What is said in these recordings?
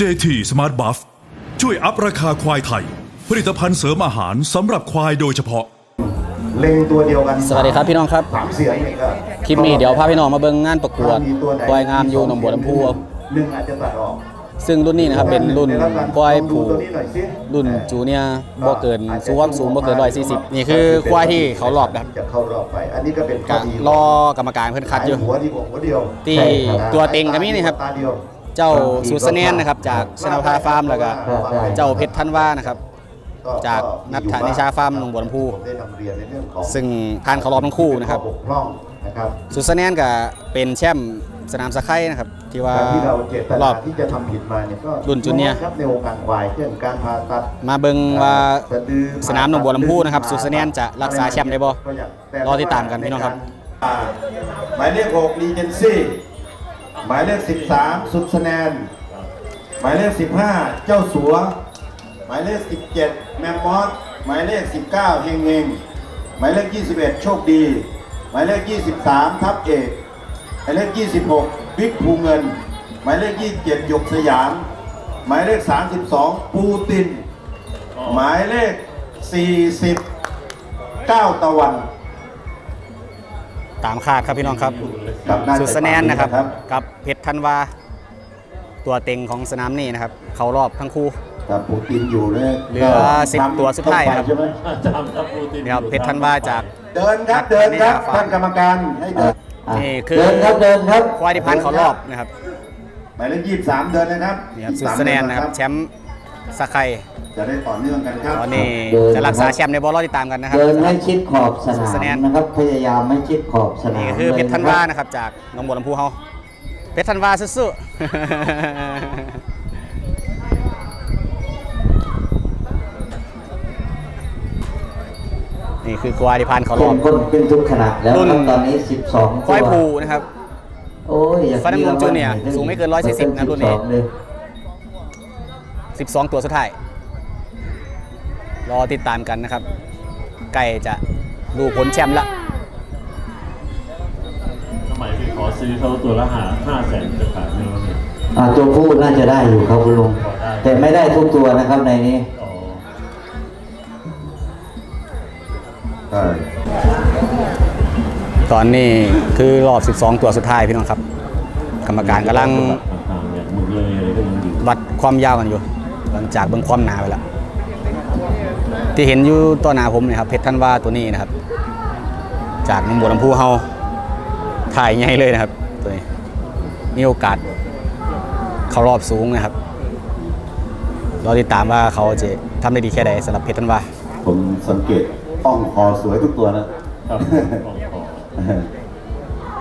JT Smart Buff ช่วยอัพราคาควายไทย ผลิตภัณฑ์เสริมอาหารสำหรับควายโดยเฉพาะ เล็งตัวเดียวกันสวัสดีครับพี่น้องครับ สามเสือนี่ก็คลิปนี้เดี๋ยวพาพี่น้องมาเบิ่งงานประกวดถ้มีตัวไหนควายงามอยู่หนองบัวลำพูหนึ่งอาจจะตัดออกซึ่งรุ่นนี้นะครับเป็นรุ่นควายผูลองดูตัวนี้หน่อยสิรุ่นจูเนียร์บ่เกินสูงความสูงบ่เกิน140นี่คือควายที่เขารอบนะครับจะเข้ารอบไปอันนี้ก็เป็นข้กะดีรอกรรมการเพิ่นคัดอยู่หัวดีกว่าหัวเดียวที่ใช่ครับตัวเต็งก็มีนี่ครับตาเดียว เจ้าสุสเนนนะครับจากชนาภาฟาร์มแล้วก็เจ้าเพชรทันวานะครับ จากนัทธนิชาฟาร์มหนองบัวลำพูผมได้นำเรียนในเรื่องของซึ่งผ่านเขารอบทั้งคู่นะครับข้อบกพร่องนะครับสุสเนนก็เป็นแชมป์สนามสะไคร่นะครับ ที่ว่าการที่เราเจตรนาอบที่จะทำผิดมาเนี่ยก็รุ่นจูเนียร์ครับในวงการควายเช่นการผ่าตัดมาเบิ่งว่าสะดือสนามหนองบัวลำพูนะครับสุสเนียนจะรักษาแชมป์ได้บ่ก็อย่างแต่รอติดตามกันพี่น้องครับอ่าหมายเลข6รีเจนซี่ หมายเลข 13 สุดสแนน หมายเลข 15 เจ้าสัว หมายเลข 17 แมมมอสหมายเลข 19 เฮงเฮงหมายเลข 21 โชคดี หมายเลข 23 ทับเอก หมายเลข 26 บิ๊กภูเงิน หมายเลข 27 หยกสยาม หมายเลข 32 ปูติน หมายเลข 40ก้าตะวัน ตามคาดครับพี่น้องครับครับน่าจะสุดสแนนนะครับครับ กับเพชรธันวา ตัวเต็งของสนามนี้นะครับ เขารอบทั้งคู่ครับปูตินอยู่เนี่ยเหลือก็สิบตัวสุดท้ายครับใช่ไหมจำครับปูตินนี่ครับเพชรธันวาจากเดินครับเดินครับท่านกรรมการให้เดินนี่คือเดินครับเดินครับควายที่พันเขารอบนะครับหมายเลขยี่สามเดินนะครับนี่ครับสุดสแนนนะครับแชมป์สะไคร่ จะได้ต่อเนื่องกันครับตอนนี้จะรักษาแชมป์ในบอลรอติดตามกันนะครับเดินให้ชิดขอบสสุดสแนนานมนะครับพยายามไม่ชิดขอบสนามนี่คือเพชรธันวานะครับจากหนองบัวลำพูเฮาเพชรธันวาสู้ๆนี่คือควายที่พันเขารเข้อมบข้นขึ้นทุกขณะแล้วรุ่นครับตอนนี้ 12ควายผูนะครับโอ้ยอย่างฟันน้ำนมจูเนียร์สูงไม่เกิน 140นะรุ่นนี้ 12เลย12ตัวสุดท้าย รอติดตามกันนะครับใกล้จะดูผลแชมป์ละ สมัยที่ขอซื้อเขาตัวละหาห้าแสนจะขายไม่รู้เนี่ยอ่าตัวผู้น่าจะได้อยู่ครับคุณลุง พอได้แต่ไม่ได้ทุกตัวนะครับในนี้ อ๋อใช่ตอนนี้คือรอบ 12 ตัวสุดท้ายพี่น้องครับ กรรมการกำลัง ต่างๆเนี่ยหมึกเลยอะไรก็ยังอยู่วัดความยาวกันอยู่ หลังจากเบิ่งความหนาไปแล้ว ที่เห็นอยู่ต่อหน้าผมเนี่ยครับเพชรท่านว่าตัวนี้นะครับ จากหนองบัวลำพูเฮาถ่ายใหญ่เลยนะครับ ตัวนี้มีโอกาสเข้ารอบสูงนะครับรอติดตามว่าเขาจะทำได้ดีแค่ใดสำหรับเพชรท่านว่า ผมสังเกตป้องคอสวยทุกตัวนะครับของขอ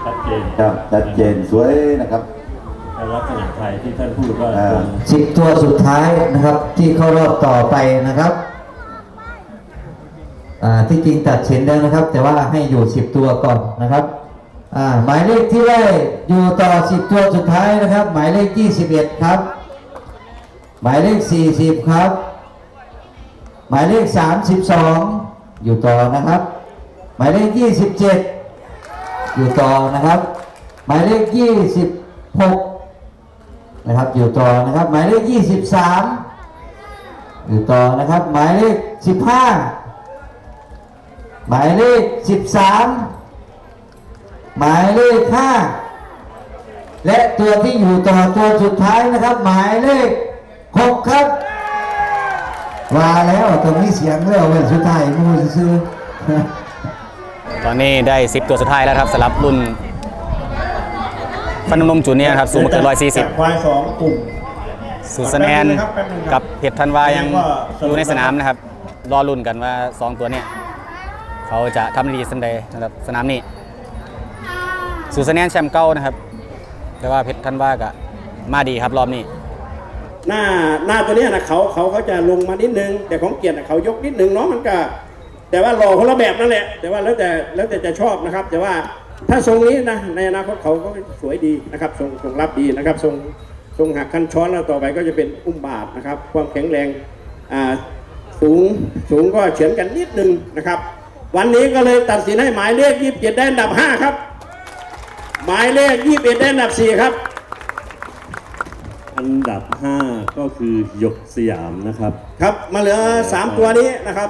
ชัดเจนครับชัดเจนสวยนะครับในลักษณะไทยที่ท่านพูดว่าอ่าตรง10ตัวสุดท้ายนะครับ ที่เข้ารอบต่อไปนะครับอ่า ที่จริงตัดสินแล้วนะครับ แต่ว่าให้อยู่ 10 ตัวก่อนนะครับหมายเลขที่ได้อยู่ต่อ 10 ตัวสุดท้ายนะครับ หมายเลข 21 ครับ หมายเลข 40 ครับ หมายเลข 32 อยู่ต่อนะครับ หมายเลข 27 อยู่ต่อนะครับ หมายเลข 26 นะครับ อยู่ต่อนะครับ หมายเลข 23 อยู่ต่อนะครับ หมายเลข 15 หมายเลข 13 หมายเลข 5 และตัวที่อยู่ต่อตัวสุดท้ายนะครับ หมายเลข 6 ครับว่าแล้วตรงนี้เสียงแล้วเว้ยสุดท้ายมูซื้อตอนนี้ได้ 10 ตัวสุดท้ายแล้วครับสำหรับรุ่นฟันน้ำนมจูเนียร์ครับสูงไม่เกิน140ควายสองกลุ่มสุดสแนนกับเพชรธันวายังอยู่ในสนามนะครับ รอรุ่นกันว่า 2 ตัวเนี้ย เขาจะทำได้ดีสันใดสำหรับสนามนี้สุดสแนนแชมป์เก้านะครับ แต่ว่าเพชรธันวาก็มาดีครับรอบนี้ หน้าหน้าตัวเนี้ยนะเขาเขาเขาจะลงมานิดนึง แต่ของเกียรติน่ะเขายกนิดนึงเนาะมันก็ แต่ว่าหล่อคนละแบบนั่นแหละ แต่ว่าแล้วแต่แล้วแต่จะชอบนะครับ แต่ว่าถ้าทรงนี้นะในอนาคตเขาก็สวยดีนะครับทรงทรงรับดีนะครับทรงทรงหักคันช้อนแล้วต่อไปก็จะเป็นอุ้มบาทนะครับ ความแข็งแรงอ่าสูงสูงก็เฉือนกันนิดนึงนะครับ วันนี้ก็เลยตัดสินให้หมายเลข 27 ได้อันดับ 5 ครับ หมายเลข 21 ได้อันดับ 4 ครับ อันดับ 5 ก็คือหยกสยามนะครับครับ มาเหลือสามตัวนี้นะครับ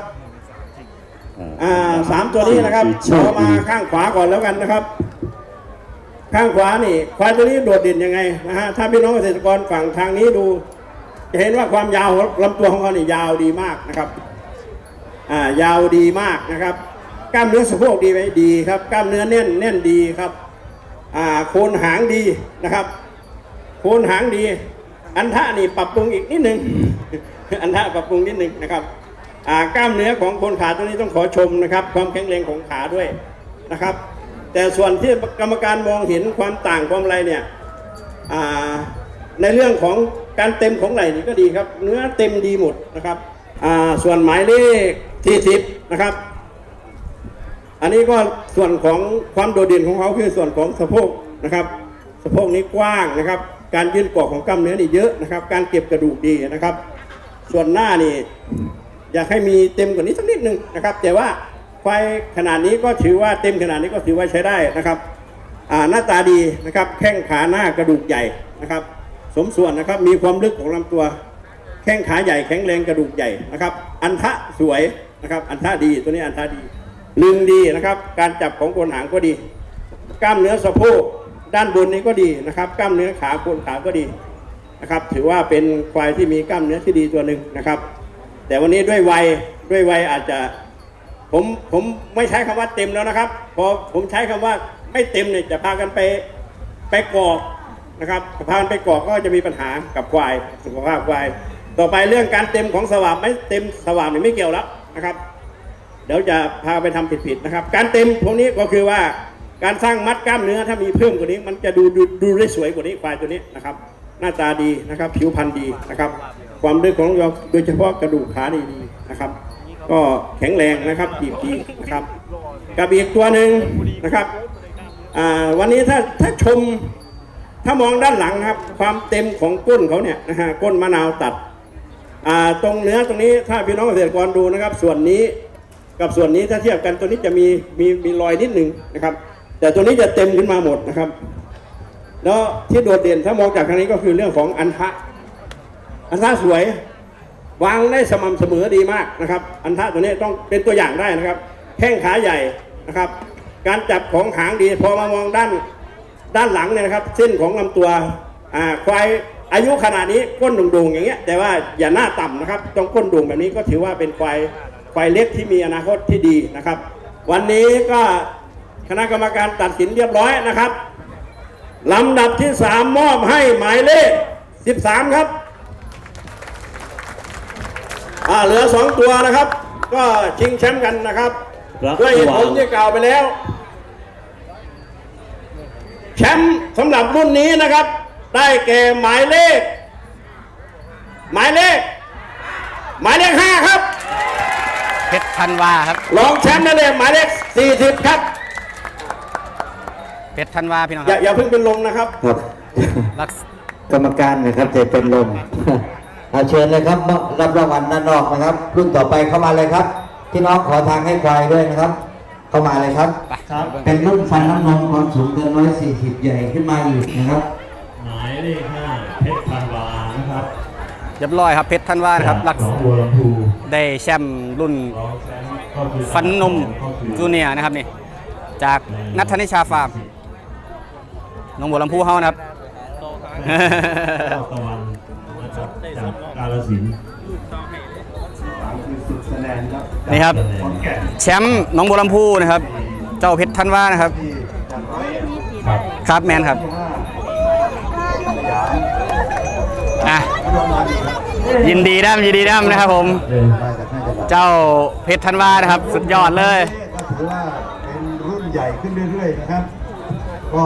อ่าสามตัวนี้นะครับโชเราคมาดีข้างขวาก่อนแล้วกันนะครับ ข้างขวานี่ควายตัวนี้โดดเด่นยังไงนะฮะถ้าพี่น้องเกษตรกรฝั่งทางนี้ดู จะเห็นว่าความยาวของลำตัวของเขาเนี่ยยาวดีมากนะครับ อ่ายาวดีมากนะครับ กล้ามเนื้อสะโพกดีไหมดีครับ กล้ามเนื้อแน่นแน่นดีครับอ่าโคนหางดีนะครับ โคนหางดี อันทะนี่ปรับปรุงอีกนิดนึงอันทะปรับปรุงนิดนึงนะครับอ่ากล้ามเนื้อของโคนขาตัวนี้ต้องขอชมนะครับ ความแข็งแรงของขาด้วยนะครับ แต่ส่วนที่กรรมการมองเห็นความต่างความอะไรเนี่ยอ่าในเรื่องของการเต็มของไหล่นี่ก็ดีครับ เนื้อเต็มดีหมดนะครับ อ่า ส่วนหมายเลข ที่สิบนะครับ อันนี้ก็ส่วนของความโดดเด่นของเขาคือส่วนของสะโพกนะครับสะโพกนี้กว้างนะครับ การยืนเกาะของกล้ามเนื้อนี่เยอะนะครับ การเก็บกระดูกดีนะครับ ส่วนหน้านี่อยากให้มีเต็มกว่านี้สักนิดหนึ่งนะครับ แต่ว่าไฟขนาดนี้ก็ถือว่าเต็มขนาดนี้ก็ถือว่าใช้ได้นะครับหน้าตาดีนะครับแข้งขาหน้ากระดูกใหญ่นะครับ สมส่วนนะครับมีความลึกของลำตัว แข้งขาใหญ่แข็งแรงกระดูกใหญ่นะครับ อันทะสวย นะครับ อันทะดีตัวนี้อันทะดีลึงดีนะครับ การจับของโคนหางก็ดี กล้ามเนื้อสะโพกด้านบนนี้ก็ดีนะครับ กล้ามเนื้อขาโคนขาก็ดีนะครับ ถือว่าเป็นควายที่มีกล้ามเนื้อที่ดีตัวหนึ่งนะครับ แต่วันนี้ด้วยวัยด้วยวัยอาจจะผมผมไม่ใช้คำว่าเต็มแล้วนะครับ พอผมใช้คำว่าไม่เต็มเนี่ยจะพากันไปไปกอกนะครับพากันไปกอกก็จะมีปัญหากับควายสุขภาพควาย ต่อไปเรื่องการเต็มของสวามไม่เต็มสวามเนี่ยไม่เกี่ยวแล้ว นะครับ เดี๋ยวจะพาไปทำผิดๆนะครับ การเต็มพวกนี้ก็คือว่าการสร้างมัดกล้ามเนื้อถ้ามีเพิ่มกว่านี้ มันจะดูดูดูได้สวยกว่านี้ควายตัวนี้นะครับ หน้าตาดีนะครับ ผิวพรรณดีนะครับ ความลึกของเราโดยเฉพาะกระดูกขาดีดีนะครับ ก็แข็งแรงนะครับจีบดีนะครับกับอีกตัวหนึ่งนะครับวันนี้ถ้าถ้าชมถ้ามองด้านหลังครับ ความเต็มของก้นเขาเนี่ยนะฮะก้นมะนาวตัด ตรงเนื้อตรงนี้ถ้าพี่น้องเกษตรกรดูนะครับ ส่วนนี้กับส่วนนี้ถ้าเทียบกันตัวนี้จะมีมีมีรอยนิดหนึ่งนะครับ แต่ตัวนี้จะเต็มขึ้นมาหมดนะครับ แล้วที่โดดเด่นถ้ามองจากทางนี้ก็คือเรื่องของอันทะอันทะสวยวางได้สม่ำเสมอดีมากนะครับ อันทะตัวนี้ต้องเป็นตัวอย่างได้นะครับแข้งขาใหญ่นะครับ การจับของหางดีพอมามองด้านด้านหลังเนี่ยนะครับ เส้นของลำตัวอ่าควาย อายุขนาดนี้ก้นโด่งๆอย่างเงี้ยแต่ว่าอย่าหน้าต่ำนะครับต้องก้นโด่งแบบนี้ก็ถือว่าเป็นควายควายเล็กที่มีอนาคตที่ดีนะครับ วันนี้ก็คณะกรรมการตัดสินเรียบร้อยนะครับลำดับที่สามมอบให้หมายเลข 13 ครับอ่าเหลือสองตัวนะครับ ก็ชิงแชมป์กันนะครับครับด้วยเหตุผลที่กล่าวไปแล้ว แชมป์สำหรับรุ่นนี้นะครับ ได้แก่หมายเลข หมายเลข หมายเลขห้าครับ เพชรธันวาครับ รองแชมป์นั่นเลยหมายเลขสี่สิบครับ เพชรธันวาพี่น้องคอย่ารับอย่าเพิ่งเป็นลมนะครับ ครับ รักกรรมการนะครับจะเป็นลม เอาเชิญเลยครับมารับรางวัลด้านนอกนะครับ รุ่นต่อไปเข้ามาเลยครับพี่น้องขอทางให้ควายด้วยนะครับ เข้ามาเลยครับครับเป็นรุ่นฟันน้ำนมความสูงเกินร้อยสี่สิบใหญ่ขึ้นมาอีกนะครับหมาย เลข5เพชรพันวานะครับเรียบร้อยครับเพชรธันวานะครับรักหนองบัวลำพูได้แชมป์รุ่นรองแชมป์ก็คือฟันนมจูเนียร์นะครับนี่จากนัทธนิชาฟาร์มหน้องบัวลำพูเฮานะครับก้าวตะวันนะครับจากกาลสินธุ์นี่ครับ ขอนแก่นแชมป์หน้องบัวลำพูนะครับ เจ้าเพชรธันวานะครับครับครับแมนครับอะ ยินดีด้ามยินดีด้ามนะครับผมเดินเจ้าเพชรธันวานะครับ สุดยอดเลยก็ถือว่าเป็นรุ่นใหญ่ขึ้นเรื่อยๆนะครับ ก็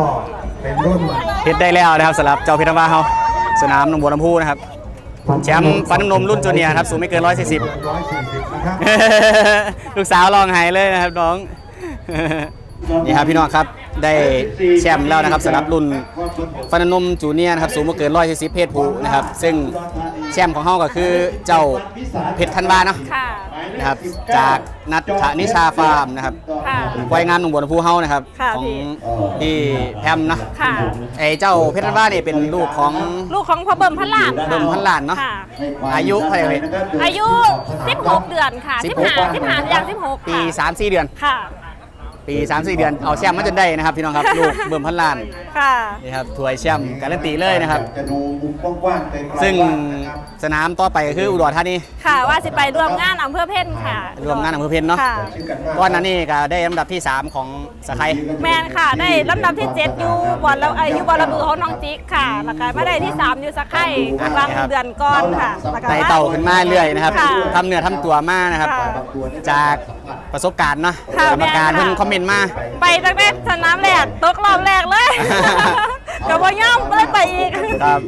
เป็นรุ่นเพชรได้แล้วนะครับสำหรับเจ้าเพชรธันวาเฮาสนามหนองบัวลำพูนะครับ แชมป์ฟันน้ำนมรุ่นจูเนียร์ครับสูงไม่เกิน 140 ร้อยสี่สิบนะครับ ลูกสาวลองหายเลยนะครับน้อง นี่ครับพี่น้องครับได้แชมป์แล้วนะครับสำหรับรุ่นฟันนมจูเนียร์นะครับสูงมาเกิน 140 เพศผู้นะครับ ซึ่ง แชมป์ของเฮาก็คือเจ้าเพชรธันวาเนาะค่ะ นะครับ จากนัทธนิชาฟาร์มนะครับค่ะ ควายงามหนุ่มบัวลำพูเฮานะครับ ค่ะของพี่พี่แพมเนาะค่ะ ไอ้เจ้าเพชรธันวานี่เป็นลูกของ ลูกของพ่อเบิ่มพันล้านค่ะเบิ่มพันล้านเนอะ ค่ะอายุเท่าไหร่อายุ 16 เดือนค่ะ 15 15อย่าง16ปี ค่ะ3-4 เดือน ค่ะ ปี3-4เดือนเอาแชมป์มาจนได้นะครับพี่น้องครับลูกเบิ่มพันล้าน ค่ะ นี่ครับถวยแชมป์การันตีเลยนะครับ จะดูมุมกว้างๆไกลๆซึ่งนะครับ สนามต่อไปก็คืออุดรธานี ค่ะว่าสิไปร่วมงานอำเภอเพ่นค่ะรวมงานอำเภอเพ็ญเนาะ ค่ะ ก้อนนั้นนี่ก็ได้ลำดับที่ 3 ของสไครแมนค่ะได้ลำดับที่7อยู่บอลแล้วอายุบอลระบือของน้องจิ๊กค่ะแล้วก็มาได้ที่3อยู่สักไข่กลางเดือนก่อนค่ะแล้วก็ไต่เต่าขึ้นมาเรื่อยนะครับค่ะ ทำเนื้อทำตัวมานะครับ ค่ะ จาก ประสบการณ์เนาะค่ะกรรมการแม่นค่ะ เพิ่งคอมเมนต์มา ไปตั้งแต่สนามแรกตกรอบแรกเลย กับว่าย่อมเลยไปอีก ครับ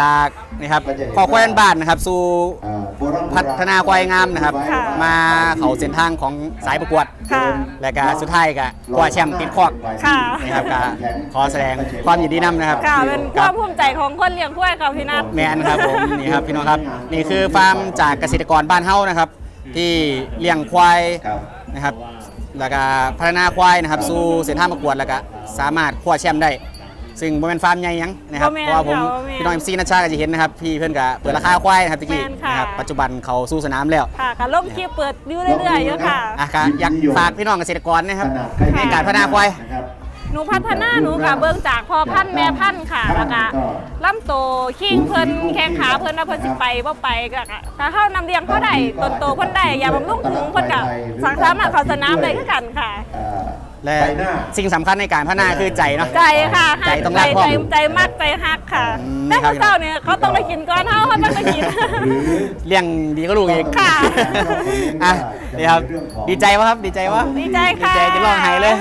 จากนี่ครับขอควายบ้านๆนะครับ สู่เอ่อโบราณพัฒนาควายงามนะครับค่ะมาเขาเส้นทางของสายประกวด ค่ะ และก็สุดท้ายก็คว้าแชมป์ติดคอก ค่ะ นะครับก็ขอแสดงความยินดีนำนะครับ ค่ะเป็นคกัวาบมภูมิใจของคนเลี้ยงกล้วยค่ะพี่นัท แมนครับผมนี่ครับพี่น้องครับ นี่คือฟาร์มจากเกษตรกรบ้านเฮานะครับ ที่เลี้ยงควายครับ นะครับแล้วก็พัฒนาควายนะครับสู่เส้นทางประกวดแล้วก็สามารถคว้าแชมป์ได้ ซึ่งบ่แม่นฟาร์มใหญ่หยังนะครับบ่แม่นเพราะว่าผมค่ะบ่แม่นพี่น้องเอ็มซีนัชชาก็จะเห็นนะครับพี่เพื่อนก็เปิดราคาควายนะครับตะกี้แม่นค่ะ นะครับปัจจุบันเขาสู้สนามแล้วค่ะก็ล่มคลิปเปิดอยู่เรื่อยๆอยู่ค่ะ อะก็อยากฝากพี่น้องเกษตรกรนะครับ ขนาดใกล้ในการพัฒนาควาย นะครับ หนูพัฒนาหนูกับเบิ่งจากพ่อพันธุ์แม่พันธุ์ค่ะแล้วก็ล่ำโตขิงเพิ่นแข้งขาเพิ่นว่าเพิ่นสิไปบ่ไปก็ถ้าเฮานำเลี้ยงเขาได้ต้นโตเพิ่นได้อย่าบำรุงถุงเพิ่นก็สามารถเข้าสนามได้คือกันค่ะเอ่อและใบหน้าสิ่งสำคัญในการพัฒนาคือใจเนาะใจค่ะใจต้องรักใจพ่อใจใจมากใจฮักค่ะอืมแต่มื้อเช้าเนี่ยเขาต้องได้กินก่อนเฮาเขาต้องได้กินเลี้ยงดีก็ลูกอีกค่ะอะนี่ครับดีใจวะครับดีใจวะดีใจค่ะดีใจจะร้องไห้เลย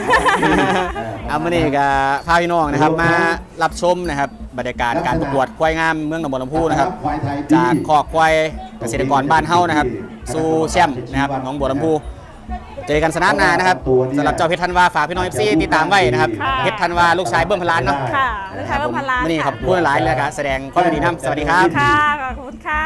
เอามานี่กับพาพี่น้องนะครับมารับชมนะครับบรรยากาศการประกวดควายงามเมืองหนองบัวลำพูนะครับควายไทยดีจากคอกควายเกษตรกรบ้านเฮานะครับสู่แชมป์นะครับหน้องบัวลำพูเจอกันสนามหนานะครับสำหรับเจ้าเพชรธันวาฝากพี่น้องเอฟซีติดตามไว้นะครับค่ะเพชรธันวาลูกชายเบิ้มพลานเนาะค่ะลูกชายเบิ้มพลานวันนี้ค่ะขอบคุณหลายเลยครับแสดงความยินดีน้ำสวัสดีครับค่ะขอบคุณค่ะ